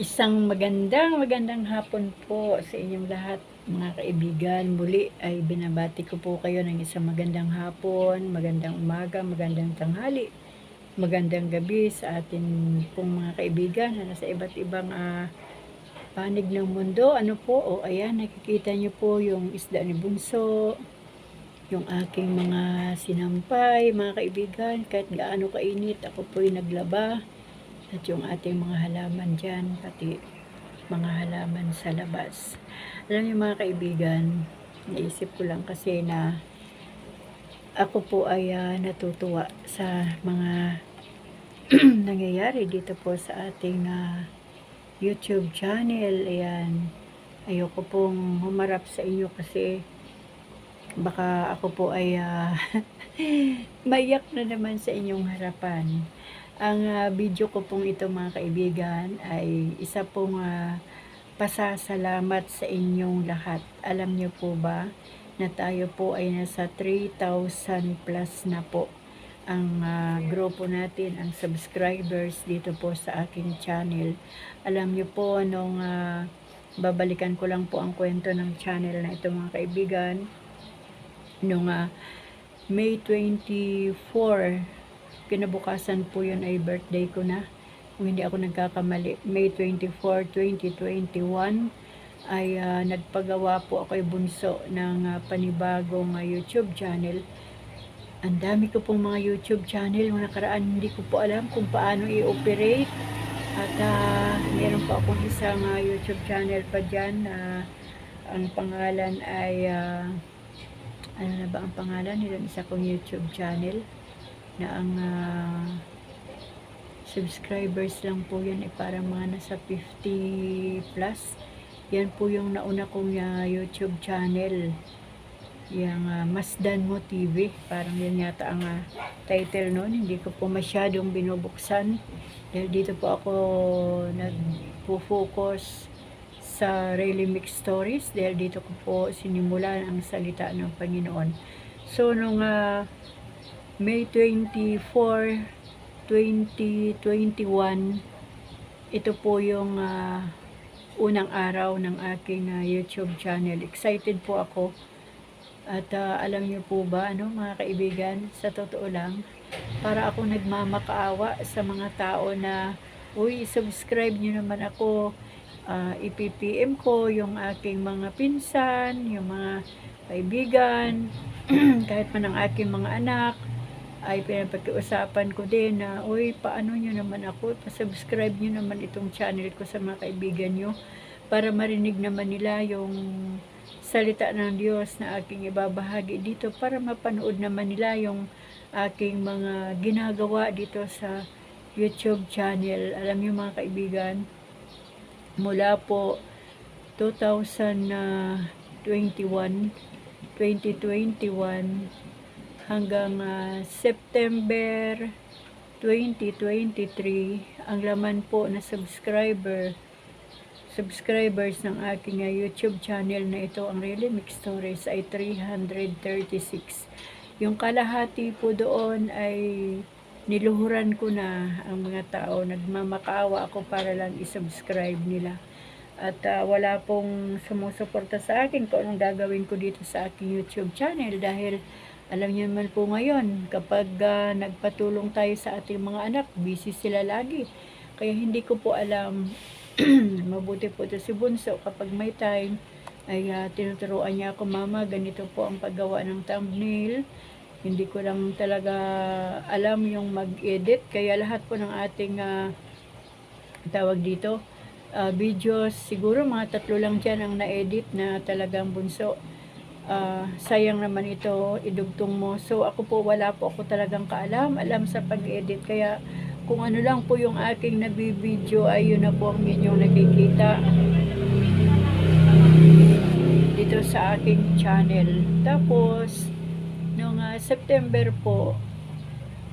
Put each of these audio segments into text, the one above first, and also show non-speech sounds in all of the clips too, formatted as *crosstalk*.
Isang magandang magandang hapon po sa inyong lahat mga kaibigan. Muli ay binabati ko po kayo ng isang magandang hapon, magandang umaga, magandang tanghali, magandang gabi sa atin pong mga kaibigan na nasa iba't ibang ah, panig ng mundo. Ano po? O ayan, nakikita niyo po yung isda ni Bunso, yung aking mga sinampay, mga kaibigan, kahit gaano kainit, ako po'y naglaba. At yung ating mga halaman dyan, pati mga halaman sa labas. Alam niyo mga kaibigan, naisip ko lang kasi na ako po ay ah, natutuwa sa mga *clears throat* nangyayari dito po sa ating ah, YouTube channel. Ayan, ayoko pong humarap sa inyo kasi baka ako po ay ah, *laughs* maiyak na naman sa inyong harapan. Ang ah, video ko pong ito mga kaibigan ay isa pong ah, pasasalamat sa inyong lahat. Alam niyo po ba na tayo po ay nasa 3,000 plus na po ang ah, grupo natin, ang subscribers dito po sa aking channel. Alam niyo po nung ah, babalikan ko lang po ang kwento ng channel na ito mga kaibigan nung ah, May 24 kinabukasan po yun ay birthday ko na. Kung hindi ako nagkakamali May 24, 2021 ay ah, nagpagawa po ako ay bunso ng ah, panibagong ah, YouTube channel. Ang dami ko pong mga YouTube channel nung nakaraan hindi ko po alam kung paano i-operate. At ah, meron po akong isang ah, YouTube channel pa dyan na ang pangalan ay ah, ano na ba ang pangalan nila? Isa kong YouTube channel na ang ah, subscribers lang po yan ay parang mga nasa 50 plus. Yan po yung nauna kong ah, YouTube channel. Yung uh, Masdan Mo TV parang yan yata ang ah, title noon. Hindi ko po masyadong binubuksan. Dahil dito po ako nagpo-focus sa Really Mix Stories. Dahil dito ko po sinimulan ang salita ng Panginoon. So nung ah, May 24, 2021, ito po yung ah, unang araw ng aking ah, YouTube channel. Excited po ako. At ah, alam niyo po ba, ano, mga kaibigan, sa totoo lang, para ako nagmamakaawa sa mga tao na, uy, subscribe niyo naman ako, ah, ipipm ko yung aking mga pinsan, yung mga kaibigan, *clears throat* kahit man ang aking mga anak, ay pinapag-usapan ko din na, uy, paano nyo naman ako, pasubscribe nyo naman itong channel ko sa mga kaibigan nyo para marinig naman nila yung salita ng Diyos na aking ibabahagi dito para mapanood naman nila yung aking mga ginagawa dito sa YouTube channel. Alam nyo mga kaibigan, mula po 2021, 2021, hanggang ah, September 2023 ang laman po na subscriber subscribers ng aking ah, YouTube channel na ito ang Really Mix Stories ay 336 yung kalahati po doon ay niluhuran ko na ang mga tao. Nagmamakaawa ako para lang isubscribe nila. At ah, wala pong sumusuporta sa akin kung anong gagawin ko dito sa aking YouTube channel dahil alam niyo naman po ngayon, kapag ah, nagpatulong tayo sa ating mga anak, busy sila lagi. Kaya hindi ko po alam, *clears throat* mabuti po ito si Bunso, kapag may time, ay ah, tinuturuan niya ako, Mama, ganito po ang paggawa ng thumbnail. Hindi ko lang talaga alam yung mag-edit, kaya lahat po ng ating ah, tawag dito, ah, videos, siguro mga tatlo lang dyan ang na-edit na talagang Bunso ah, sayang naman ito, idugtong mo. So, ako po, wala po ako talagang kaalam, alam sa pag-edit. Kaya, kung ano lang po yung aking nabibideo, ay yun na po ang inyong nakikita dito sa aking channel. Tapos, noong ah, September po,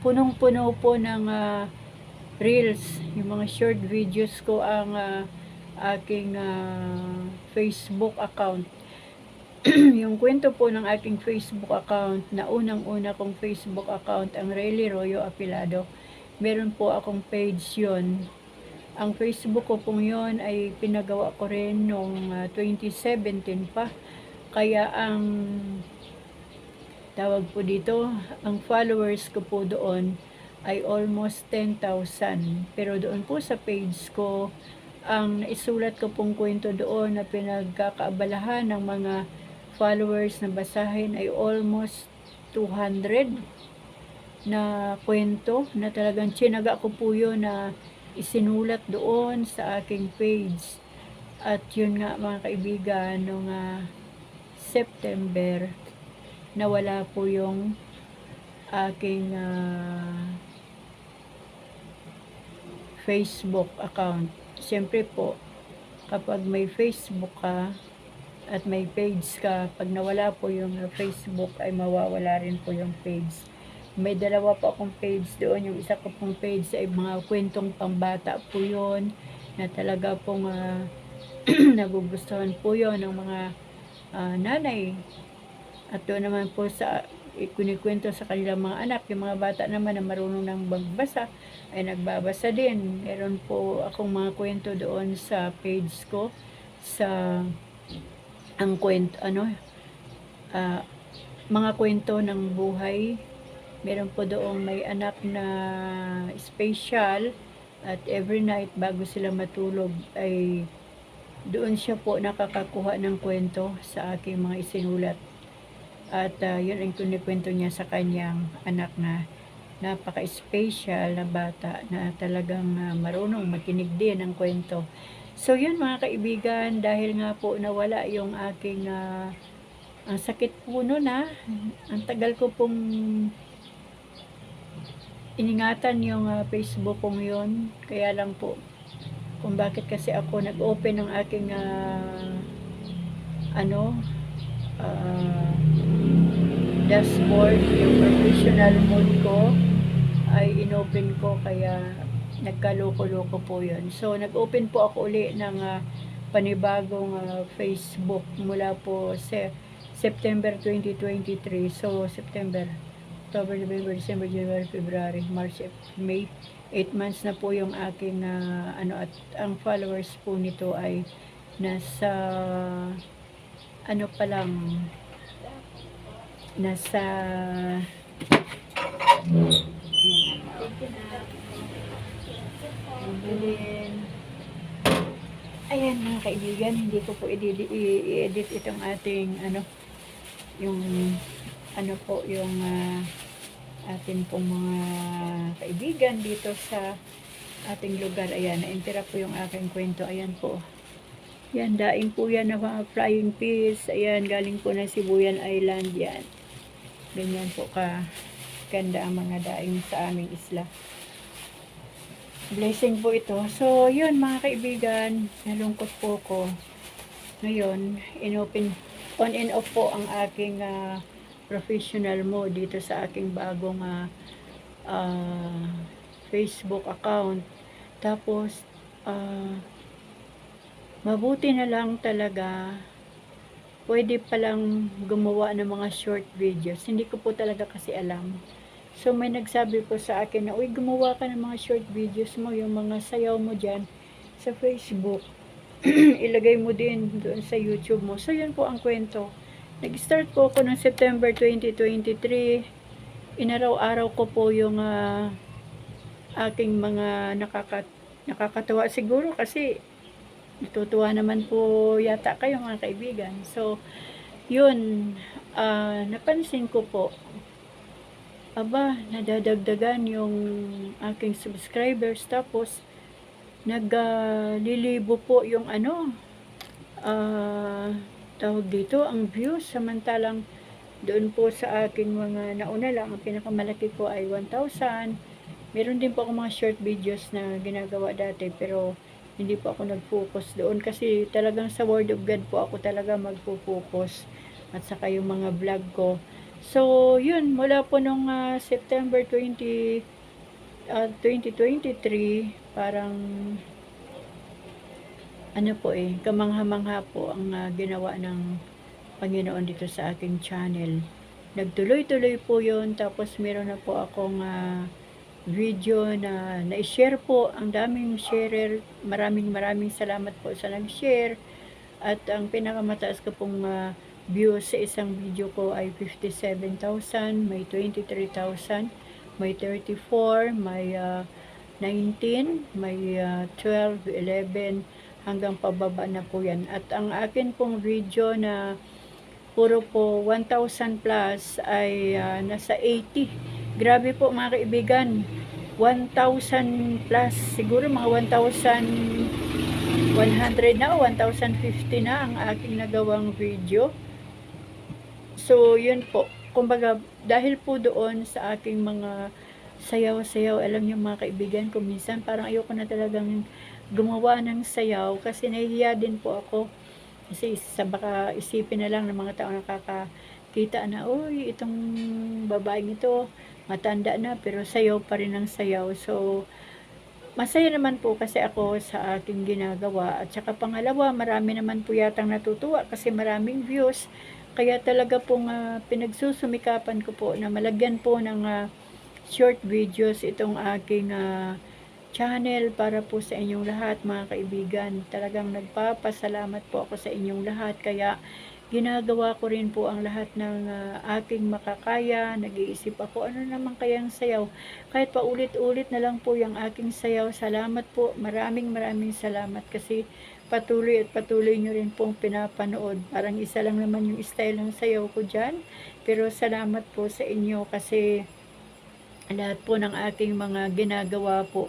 punong-puno po ng ah, reels, yung mga short videos ko ang ah, aking ah, Facebook account *clears throat* yung kwento po ng aking Facebook account na unang-una kong Facebook account ang Rayleigh Royo Apilado. Meron po akong page yon Ang Facebook ko pong yun ay pinagawa ko rin noong ah, 2017 pa. Kaya ang tawag po dito, ang followers ko po doon ay almost 10,000. Pero doon po sa page ko, ang naisulat ko pong kwento doon na pinagkakaabalahan ng mga followers na basahin ay almost 200 na kwento na talagang tsinaga ko po yun na isinulat doon sa aking page. At yun nga mga kaibigan, noong ah, September, nawala po yung aking ah, Facebook account. Siyempre po, kapag may Facebook ka at may page ka, pag nawala po yung Facebook ay mawawala rin po yung page. May dalawa po akong page doon. Yung isa ko pong page ay mga kwentong pambata po yun na talaga pong ah, *clears throat* nagugustuhan po yun ng mga ah, nanay. At doon naman po sa ikunikwento sa kanilang mga anak, yung mga bata naman na marunong ng magbasa ay nagbabasa din. Meron po akong mga kwento doon sa page ko sa ang kwento ano ah, mga kwento ng buhay meron po doong may anak na special at every night bago sila matulog ay doon siya po nakakakuha ng kwento sa aking mga isinulat. At ah, yun ang kunikwento niya sa kanyang anak na napaka-special na bata na talagang ah, marunong makinig din ng kwento. So yun mga kaibigan, dahil nga po nawala yung aking ah, ang sakit po nun na ang tagal ko pong iningatan yung ah, Facebook kong yun. Kaya lang po, kung bakit kasi ako nag-open ng aking ah, ano, ah, dashboard, yung professional mode ko, ay inopen ko kaya nagkaloko-loko po yun. So, nag-open po ako uli ng ah, panibagong ah, Facebook mula po sa September 2023. So, September, October, November, December, January, February, March, May. 8 months na po yung aking ah, ano at ang followers po nito ay nasa ano pa lang nasa Evelyn. Ayan mga kaibigan, hindi ko po i-edit itong ating ano yung ano po yung ah, atin pong mga kaibigan dito sa ating lugar. Ayan, naintira po yung aking kwento. Ayan po. Yan, daing po yan na mga flying fish. Ayan, galing po ng Sibuyan Island. Yan. Ganyan po ka ganda ang mga daing sa aming isla. Blessing po ito. So, yun mga kaibigan, nalungkot po ko. Ngayon, inopen, on and off po ang aking ah, professional mo dito sa aking bagong ah, ah, Facebook account. Tapos, ah, mabuti na lang talaga pwede palang gumawa ng mga short videos. Hindi ko po talaga kasi alam. So, may nagsabi po sa akin na, uy, gumawa ka ng mga short videos mo, yung mga sayaw mo dyan sa Facebook. *clears throat* Ilagay mo din doon sa YouTube mo. So, yun po ang kwento. Nag-start po ako ng September 2023. Inaraw-araw ko po yung ah, aking mga nakaka nakakatawa siguro kasi natutuwa naman po yata kayo mga kaibigan. So, yun, ah, napansin ko po, aba, nadadagdagan yung aking subscribers. Tapos, naglilibo po yung ano, ah, tawag dito, ang views. Samantalang, doon po sa aking mga nauna lang, ang pinakamalaki ko ay 1,000. Meron din po ako mga short videos na ginagawa dati, pero hindi po ako nag-focus doon kasi talagang sa Word of God po ako talaga magpo-focus at saka yung mga vlog ko. So, yun, mula po nung ah, September 20, ah, 2023, parang ano po eh, kamangha-mangha po ang ah, ginawa ng Panginoon dito sa aking channel. Nagtuloy-tuloy po yun, tapos meron na po akong ah, video na na-share po. Ang daming sharer. Maraming maraming salamat po sa nag-share. At ang pinakamataas ko pong ah, views sa isang video ko ay 57,000, may 23,000, may 34, may ah, 19, may ah, 12, 11, hanggang pababa na po yan. At ang akin pong video na puro po 1,000 plus ay ah, nasa 80. Grabe po mga kaibigan. 1,000 plus. Siguro mga 1,100 na o 1,050 na ang aking nagawang video. So, yun po. Kumbaga, dahil po doon sa aking mga sayaw-sayaw, alam niyo mga kaibigan ko, minsan parang ayoko na talagang gumawa ng sayaw kasi nahihiya din po ako. Kasi sa baka isipin na lang ng mga tao nakakakita na, uy, itong babaeng ito, matanda na, pero sayaw pa rin ang sayaw. So, masaya naman po kasi ako sa aking ginagawa. At saka pangalawa, marami naman po yatang natutuwa kasi maraming views. Kaya talaga pong ah, pinagsusumikapan ko po na malagyan po ng ah, short videos itong aking ah, channel para po sa inyong lahat mga kaibigan. Talagang nagpapasalamat po ako sa inyong lahat. Kaya ginagawa ko rin po ang lahat ng ah, aking makakaya. Nag-iisip ako ano naman kayang sayaw. Kahit paulit-ulit na lang po yung aking sayaw. Salamat po. Maraming maraming salamat kasi patuloy at patuloy nyo rin pong pinapanood. Parang isa lang naman yung style ng sayaw ko dyan. Pero salamat po sa inyo kasi lahat po ng aking mga ginagawa po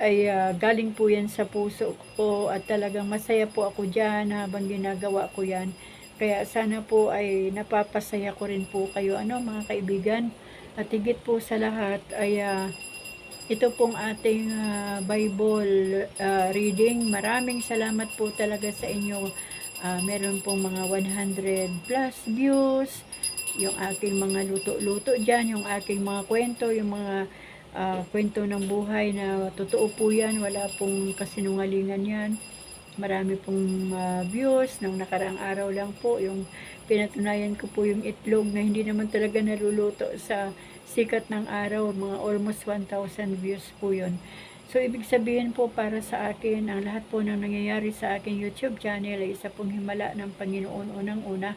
ay ah, galing po yan sa puso ko at talagang masaya po ako dyan habang ginagawa ko yan. Kaya sana po ay napapasaya ko rin po kayo ano mga kaibigan. At higit po sa lahat ay ah, ito pong ating ah, Bible ah, reading. Maraming salamat po talaga sa inyo. Ah, meron pong mga 100 plus views. Yung aking mga luto-luto dyan, yung aking mga kwento, yung mga ah, kwento ng buhay na totoo po yan. Wala pong kasinungalingan yan. Marami pong ah, views ng nakaraang araw lang po. Yung pinatunayan ko po yung itlog na hindi naman talaga naluluto sa sikat ng araw. Mga almost 1,000 views po yun. So, ibig sabihin po para sa akin, ang lahat po ng nangyayari sa aking YouTube channel ay isa pong himala ng Panginoon unang-una.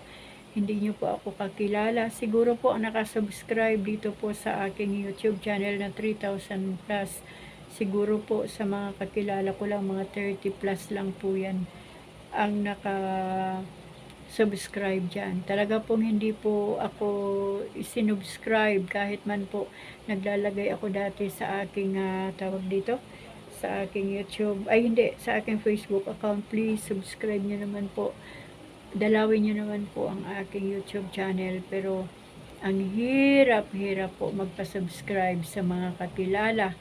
Hindi nyo po ako kakilala. Siguro po ang nakasubscribe dito po sa aking YouTube channel na 3,000 plus. Siguro po sa mga kakilala ko lang, mga 30 plus lang po yan ang naka subscribe dyan. Talaga pong hindi po ako isinubscribe kahit man po naglalagay ako dati sa aking ah, tawag dito sa aking YouTube, ay hindi, sa aking Facebook account, please subscribe nyo naman po. Dalawin nyo naman po ang aking YouTube channel, pero ang hirap-hirap po magpa-subscribe sa mga kakilala.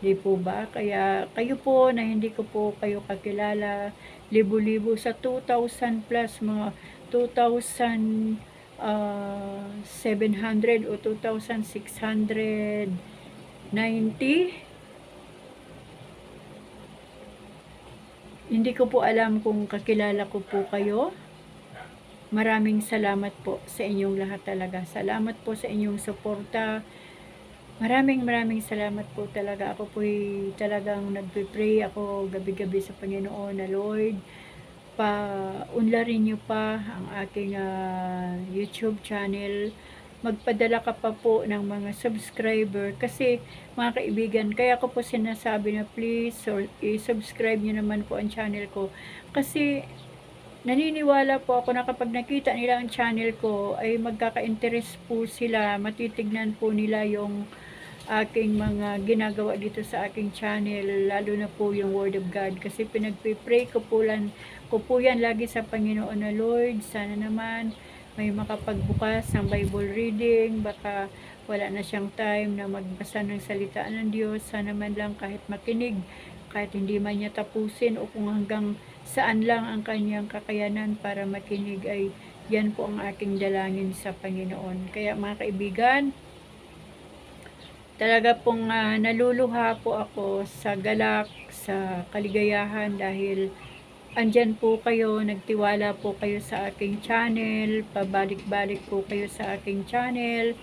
Di po ba? Kaya kayo po na hindi ko po kayo kakilala, libo-libo sa 2,000 plus, mga 2,700 o 2,690 Hindi ko po alam kung kakilala ko po kayo. Maraming salamat po sa inyong lahat talaga. Salamat po sa inyong suporta. Maraming maraming salamat po talaga. Ako po talagang nagpe-pray ako gabi-gabi sa Panginoon na Lord. Pa unlarin niyo pa ang aking ah, YouTube channel magpadala ka pa po ng mga subscriber kasi mga kaibigan, kaya ko po sinasabi na please or i-subscribe nyo naman po ang channel ko kasi naniniwala po ako na kapag nakita nila ang channel ko ay magkaka-interest po sila, matitignan po nila yung aking mga ginagawa dito sa aking channel, lalo na po yung Word of God. Kasi pinagpipray ko po, lan, ko po yan lagi sa Panginoon na Lord, sana naman may makapagbukas ng Bible reading, baka wala na siyang time na magbasa ng salita ng Diyos, sana man lang kahit makinig, kahit hindi man niya tapusin o kung hanggang saan lang ang kanyang kakayanan para makinig ay yan po ang aking dalangin sa Panginoon. Kaya mga kaibigan, talaga pong ah, naluluha po ako sa galak, sa kaligayahan dahil andyan po kayo, nagtiwala po kayo sa aking channel, pabalik-balik po kayo sa aking channel,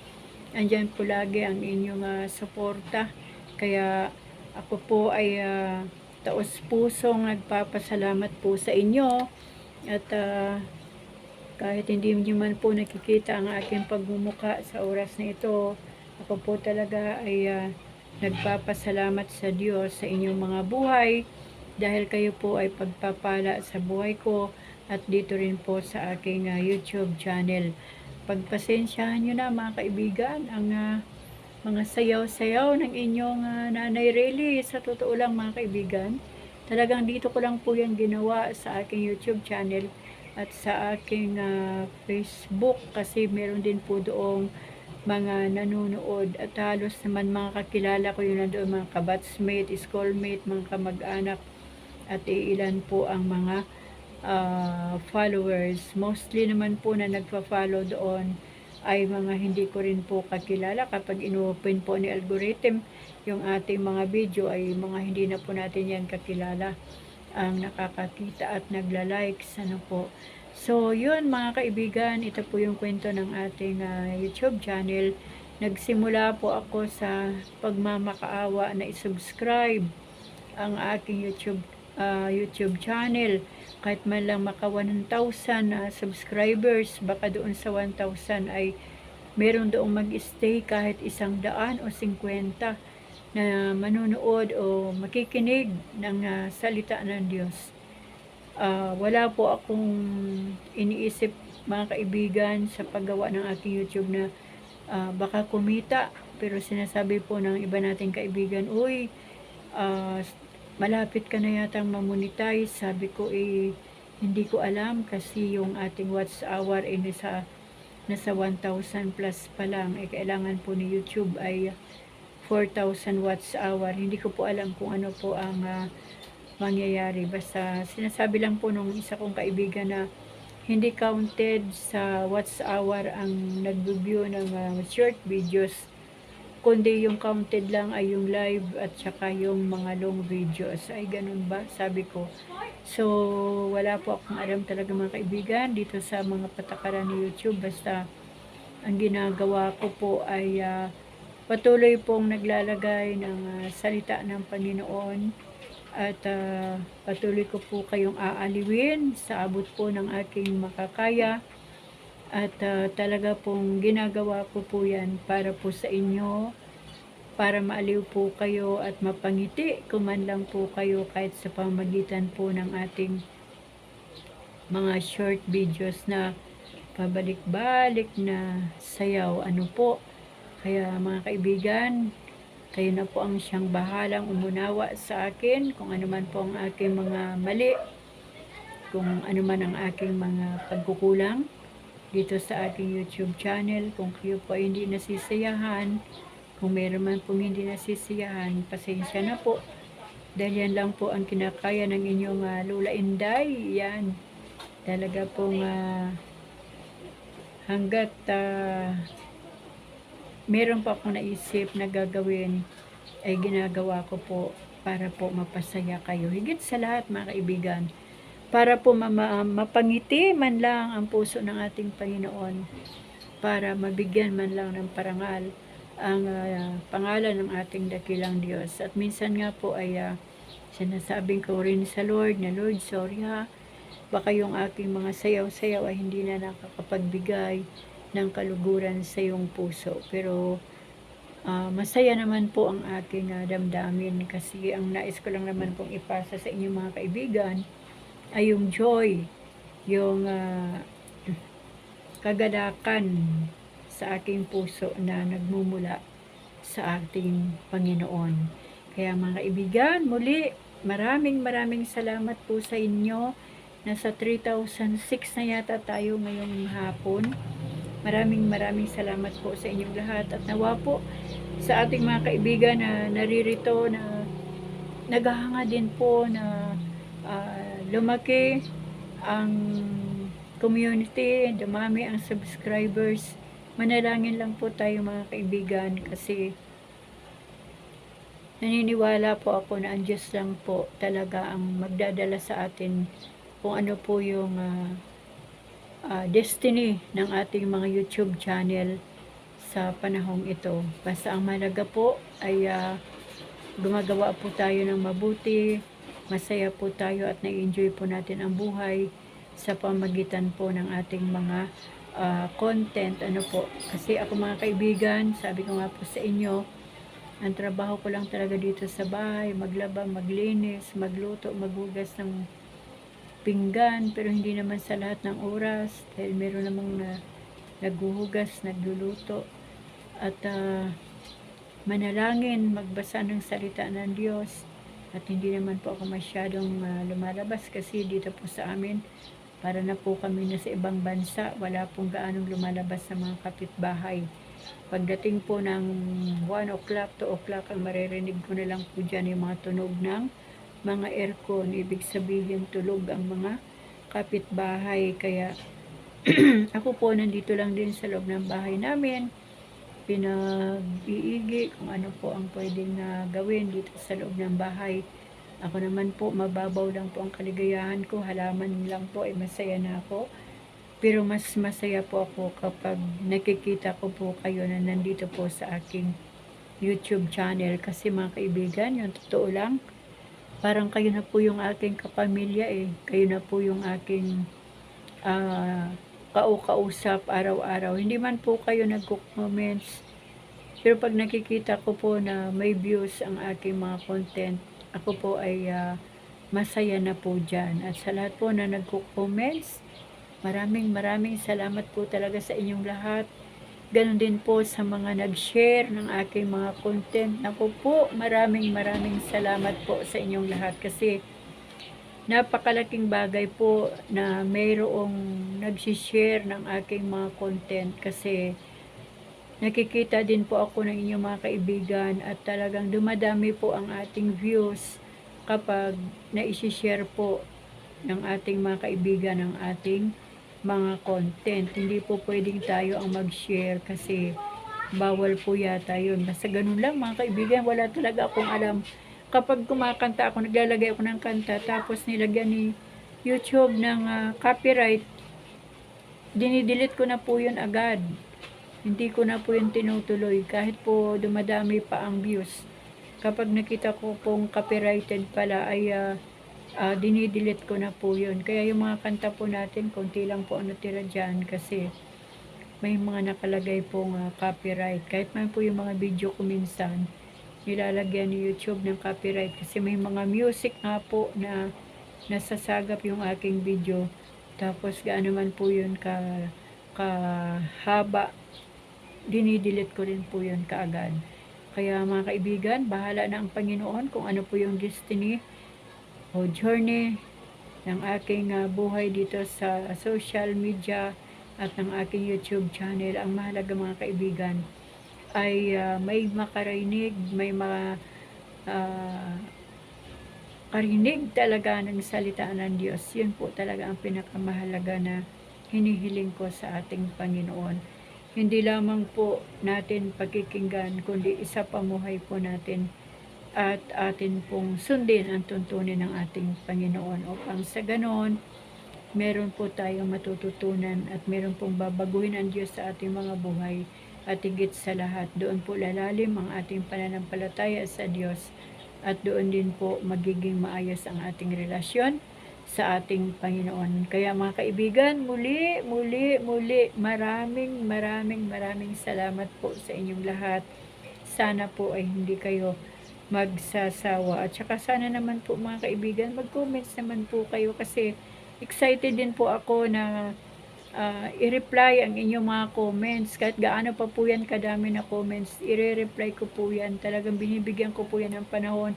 andyan po lagi ang inyong uh, suporta. Kaya ako po ay ah, taos pusong nagpapasalamat po sa inyo at ah, kahit hindi niyo man po nakikita ang aking pagmumuka sa oras na ito, ako po talaga ay ah, nagpapasalamat sa Diyos sa inyong mga buhay dahil kayo po ay pagpapala sa buhay ko at dito rin po sa aking ah, YouTube channel. Pagpasensyahan nyo na mga kaibigan ang ah, mga sayaw-sayaw ng inyong ah, nanay Rayleigh. Sa totoo lang mga kaibigan, talagang dito ko lang po yan ginawa sa aking YouTube channel at sa aking ah, Facebook kasi meron din po doong mga nanonood at halos naman mga kakilala ko yun nandoon mga kabatsmate, schoolmate, mga kamag-anak at iilan po ang mga ah, followers. Mostly naman po na nagpa-follow doon ay mga hindi ko rin po kakilala kapag inopen po ni algorithm yung ating mga video ay mga hindi na po natin yan kakilala ang nakakakita at nagla-likes ano po. So yun mga kaibigan, ito po yung kwento ng ating ah, YouTube channel. Nagsimula po ako sa pagmamakaawa na isubscribe ang aking YouTube ah, YouTube channel kahit man lang maka 1,000 na subscribers baka doon sa 1,000 ay meron doong mag-stay kahit isang daan o 50 na manonood o makikinig ng ah, salita ng Diyos. Ah, wala po akong iniisip mga kaibigan sa paggawa ng aking YouTube na ah, baka kumita pero sinasabi po ng iba nating kaibigan, uy, ah, malapit ka na yatang mamonetize. Sabi ko, eh, hindi ko alam kasi yung ating watch hour ay nasa, nasa 1,000 plus pa lang. Eh, kailangan po ni YouTube ay 4,000 watts hour. Hindi ko po alam kung ano po ang ah, mangyayari. Basta sinasabi lang po nung isa kong kaibigan na hindi counted sa watts hour ang nag-view ng ah, short videos kundi yung counted lang ay yung live at saka yung mga long videos. Ay, ganun ba? Sabi ko. So, wala po akong alam talaga mga kaibigan dito sa mga patakaran ni YouTube. Basta, ang ginagawa ko po ay ah, patuloy pong naglalagay ng ah, salita ng Panginoon at ah, patuloy ko po kayong aaliwin sa abot po ng aking makakaya at ah, talaga pong ginagawa ko po yan para po sa inyo, para maaliw po kayo at mapangiti kuman lang po kayo kahit sa pamagitan po ng ating mga short videos na pabalik-balik na sayaw. Ano po? Kaya mga kaibigan, kayo na po ang siyang bahalang umunawa sa akin kung ano man po ang aking mga mali, kung ano man ang aking mga pagkukulang dito sa aking YouTube channel. Kung kayo po hindi nasisiyahan, kung meron man pong hindi nasisiyahan, pasensya na po. Dahil yan lang po ang kinakaya ng inyong ah, Lula Inday. Yan. Talaga pong ah, hanggat ah, meron pa akong naisip na gagawin ay ginagawa ko po para po mapasaya kayo. Higit sa lahat mga kaibigan, para po mama, mapangiti man lang ang puso ng ating Panginoon para mabigyan man lang ng parangal ang ah, pangalan ng ating dakilang Diyos. At minsan nga po ay ah, sinasabing ko rin sa Lord na Lord, sorry ha, baka yung aking mga sayaw-sayaw ay hindi na nakakapagbigay ng kaluguran sa iyong puso. Pero ah, masaya naman po ang aking ah, damdamin kasi ang nais ko lang naman pong ipasa sa inyong mga kaibigan ay yung joy, yung ah, kagalakan sa aking puso na nagmumula sa ating Panginoon. Kaya mga kaibigan, muli, maraming maraming salamat po sa inyo. Nasa 3,006 na yata tayo ngayong hapon. Maraming maraming salamat po sa inyong lahat at nawa po sa ating mga kaibigan na naririto na naghahanga din po na ah, lumaki ang community, dumami ang subscribers. Manalangin lang po tayo mga kaibigan kasi naniniwala po ako na ang Diyos lang po talaga ang magdadala sa atin kung ano po yung ah, ah, destiny ng ating mga YouTube channel sa panahong ito. Basta ang malaga po ay ah, gumagawa po tayo ng mabuti, masaya po tayo at na-enjoy po natin ang buhay sa pamagitan po ng ating mga ah, content. Ano po, kasi ako mga kaibigan, sabi ko nga po sa inyo, ang trabaho ko lang talaga dito sa bahay, maglaba, maglinis, magluto, maghugas ng pinggan, pero hindi naman sa lahat ng oras, dahil meron namang na, naghuhugas, nagluluto, at ah, manalangin, magbasa ng salita ng Diyos, at hindi naman po ako masyadong ah, lumalabas kasi dito po sa amin, para na po kami na sa ibang bansa, wala pong gaanong lumalabas sa mga kapitbahay. Pagdating po ng 1 o'clock, 2 o'clock, ang maririnig ko na lang po dyan yung mga tunog ng mga aircon. Ibig sabihin tulog ang mga kapitbahay. Kaya *clears throat* ako po nandito lang din sa loob ng bahay namin. Pinag-iigi kung ano po ang pwedeng na gawin dito sa loob ng bahay. Ako naman po, mababaw lang po ang kaligayahan ko. Halaman lang po ay masaya na ako. Pero mas masaya po ako kapag nakikita ko po kayo na nandito po sa aking YouTube channel. Kasi mga kaibigan, yung totoo lang, parang kayo na po yung aking kapamilya eh. Kayo na po yung aking ah, kau-kausap araw-araw. Hindi man po kayo nag-comments. Pero pag nakikita ko po na may views ang aking mga content, ako po ay ah, masaya na po dyan. At sa lahat po na nagko-comments, maraming maraming salamat po talaga sa inyong lahat. Ganon din po sa mga nag-share ng aking mga content. Naku po, maraming maraming salamat po sa inyong lahat kasi napakalaking bagay po na mayroong nag-share ng aking mga content kasi nakikita din po ako ng inyong mga kaibigan at talagang dumadami po ang ating views kapag na-share po ng ating mga kaibigan ng ating mga content. Hindi po pwedeng tayo ang mag-share kasi bawal po yata yun. Basta ganun lang mga kaibigan, wala talaga akong alam. Kapag kumakanta ako, naglalagay ako ng kanta, tapos nilagyan ni YouTube ng ah, copyright, dinidelete ko na po yun agad. Hindi ko na po yun tinutuloy kahit po dumadami pa ang views. Kapag nakita ko pong copyrighted pala ay ah, ah, dinidelete ko na po yun. Kaya yung mga kanta po natin, konti lang po ang natira dyan kasi may mga nakalagay pong ah, copyright. Kahit man po yung mga video ko minsan, nilalagyan ni YouTube ng copyright kasi may mga music nga po na nasasagap yung aking video. Tapos gaano man po yun ka kahaba, dinidelete ko rin po yun kaagad. Kaya mga kaibigan, bahala na ang Panginoon kung ano po yung destiny o journey ng aking ah, buhay dito sa social media at ng aking YouTube channel. Ang mahalaga mga kaibigan ay ah, may makarinig, may mga ah, karinig talaga ng salita ng Diyos. Yun po talaga ang pinakamahalaga na hinihiling ko sa ating Panginoon. Hindi lamang po natin pagkikinggan, kundi isa pamuhay po natin at atin pong sundin ang tuntunin ng ating Panginoon upang sa ganon, meron po tayong matututunan at meron pong babaguhin ang Diyos sa ating mga buhay at higit sa lahat, doon po lalalim ang ating pananampalataya sa Diyos at doon din po magiging maayos ang ating relasyon sa ating Panginoon. Kaya mga kaibigan, muli, muli, muli, maraming, maraming, maraming salamat po sa inyong lahat. Sana po ay hindi kayo magsasawa. At saka sana naman po mga kaibigan, mag-comments naman po kayo kasi excited din po ako na ah, i-reply ang inyong mga comments. Kahit gaano pa po yan kadami na comments, i-reply ko po yan. Talagang binibigyan ko po yan ng panahon.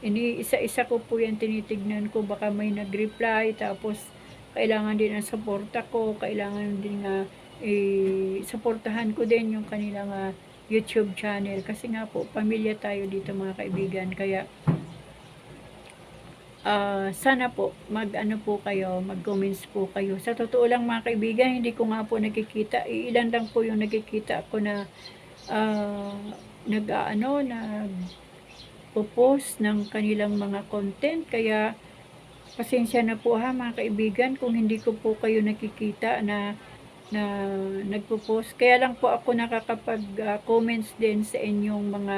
Ini isa-isa ko po yan tinitignan ko. Baka may nag-reply tapos kailangan din ang suporta ko. Kailangan din nga i-suportahan ko din yung kanilang ah, YouTube channel. Kasi nga po, pamilya tayo dito mga kaibigan. Kaya Ah, sana po mag-ano po kayo, mag-comments po kayo. Sa totoo lang mga kaibigan, hindi ko nga po nakikita. Ilan lang po yung nakikita ko na ah, nag-ano, nag post ng kanilang mga content. Kaya pasensya na po ha mga kaibigan kung hindi ko po kayo nakikita na na nagpo-post. Kaya lang po ako nakakapag-comments din sa inyong mga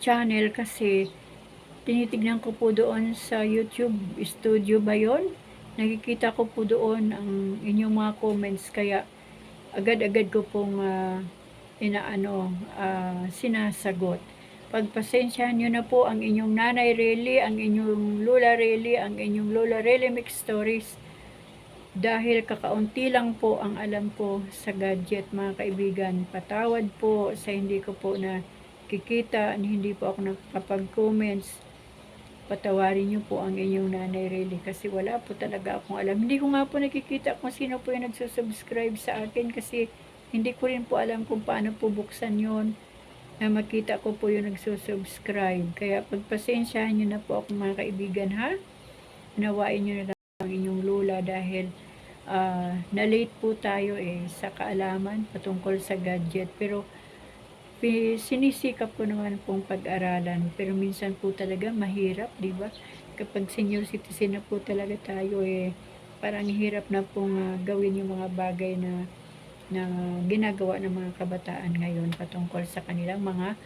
channel kasi tinitignan ko po doon sa YouTube studio ba yon nakikita ko po doon ang inyong mga comments. Kaya agad-agad ko pong ah, inaano ah, sinasagot. Pagpasensyahan nyo na po ang inyong nanay Rely, ang inyong lola Rely, ang inyong lola Rely Mix Stories dahil kakaunti lang po ang alam ko sa gadget mga kaibigan. Patawad po sa hindi ko po na kikita, hindi po ako nakapag-comments. Patawarin niyo po ang inyong nanay really kasi wala po talaga akong alam. Hindi ko nga po nakikita kung sino po yung nagsusubscribe sa akin kasi hindi ko rin po alam kung paano po buksan yon na makita ko po yung nagsusubscribe. Kaya pagpasensyahan niyo na po ako mga kaibigan ha. Nawain niyo na lang ang inyong lula dahil ah, na-late po tayo eh sa kaalaman patungkol sa gadget. Pero sinisikap ko naman pong pag-aralan. Pero minsan po talaga mahirap, di ba? Kapag senior citizen na po talaga tayo eh parang hirap na pong ah, gawin yung mga bagay na na ginagawa ng mga kabataan ngayon patungkol sa kanilang mga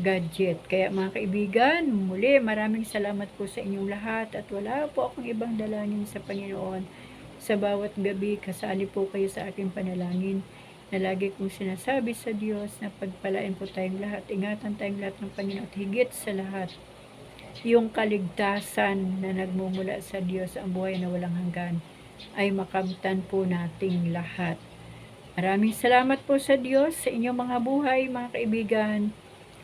gadget. Kaya mga kaibigan, muli maraming salamat po sa inyong lahat at wala po akong ibang dalangin sa Panginoon. Sa bawat gabi, kasali po kayo sa aking panalangin na lagi kong sinasabi sa Diyos na pagpalain po tayong lahat, ingatan tayong lahat ng Panginoon at higit sa lahat, yung kaligtasan na nagmumula sa Diyos, ang buhay na walang hanggan, ay makamtan po nating lahat. Maraming salamat po sa Diyos sa inyong mga buhay, mga kaibigan.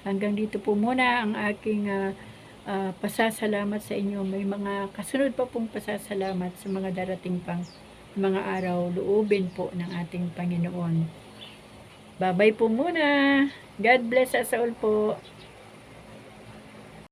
Hanggang dito po muna ang aking ah, ah, pasasalamat sa inyo. May mga kasunod pa pong pasasalamat sa mga darating pang mga araw, loobin po ng ating Panginoon. Babay po muna. God bless us all po.